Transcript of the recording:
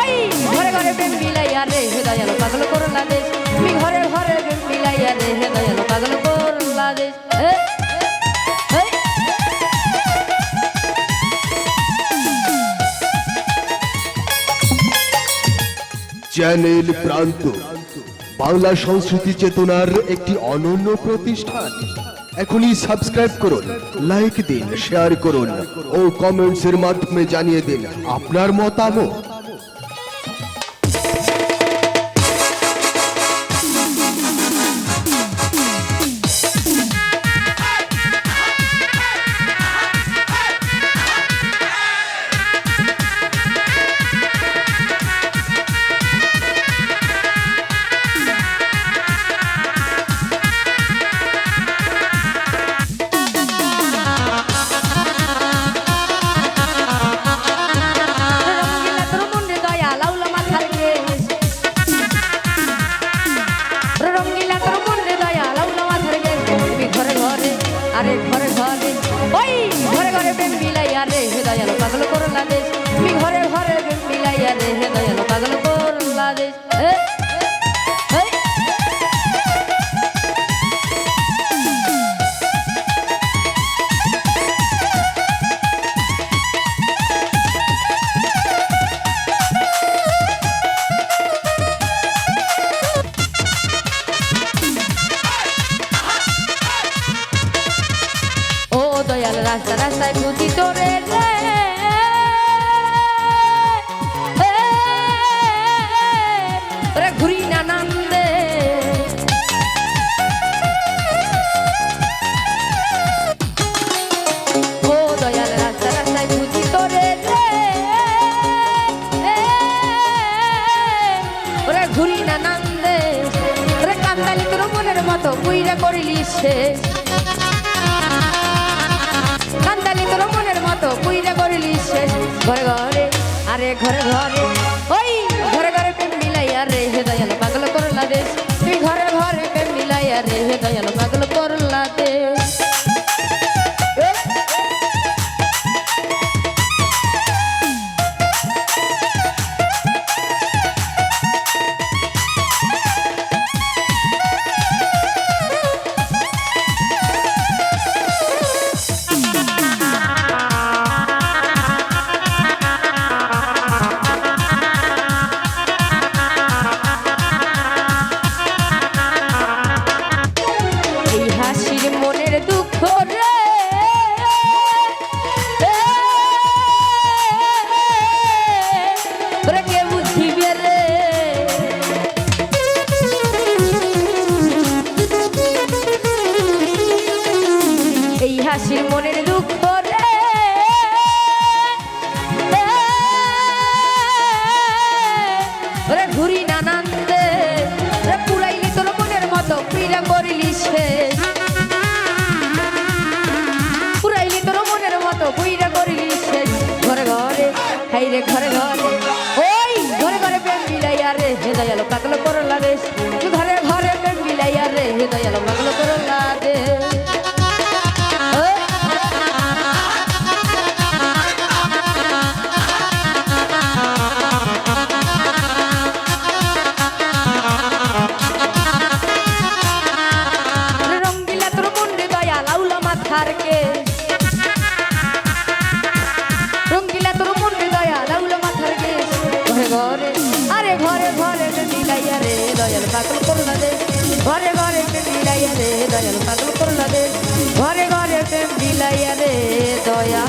ওই ঘরে ঘরে প্রেম বিলাইয়া রে, হে দয়ালো পাগল করলা দেশ। তুমি ঘরে ঘরে প্রেম বিলাইয়া রে, হে দয়ালো পাগল করলা দেশ। চ্যানেল প্রান্ত, বাংলা সংস্কৃতি চেতনার একটি অনন্য প্রতিষ্ঠান। এখনই সাবস্ক্রাইব করুন, লাইক দিন, শেয়ার করুন ও কমেন্টস এর মাধ্যমে জানিয়ে দিন আপনার মতামত। আরে ঘরে ঘরে ওই ঘরে ঘরে প্রেম পাগল দেশ তুমি ঘরে বুঝি তোরে রে। ঘুরি না ও দয়াল রাস্তা রাস্তায় বুঝি তোরে রে। ঘুরি না নান্দে। ওরে কান্দালি তোর মনের মতো কুইরা করিলি শেষ। মনের মতো করলি শেষ। ঘরে ঘরে, আরে ঘরে ঘরে, ওই ঘরে ঘরে প্রেম আর রে হে ঘরে ঘরে। ওই ঘরে ঘরে প্রেম মিলাইয়া রে হে দয়ালো পাগল করলা রে দয়াল পাগল করলা দে ঘরে ঘরে মিলাইয়া রে দয়াল পাগল করলা দে ঘরে ঘরে মিলাইয়া রে দয়া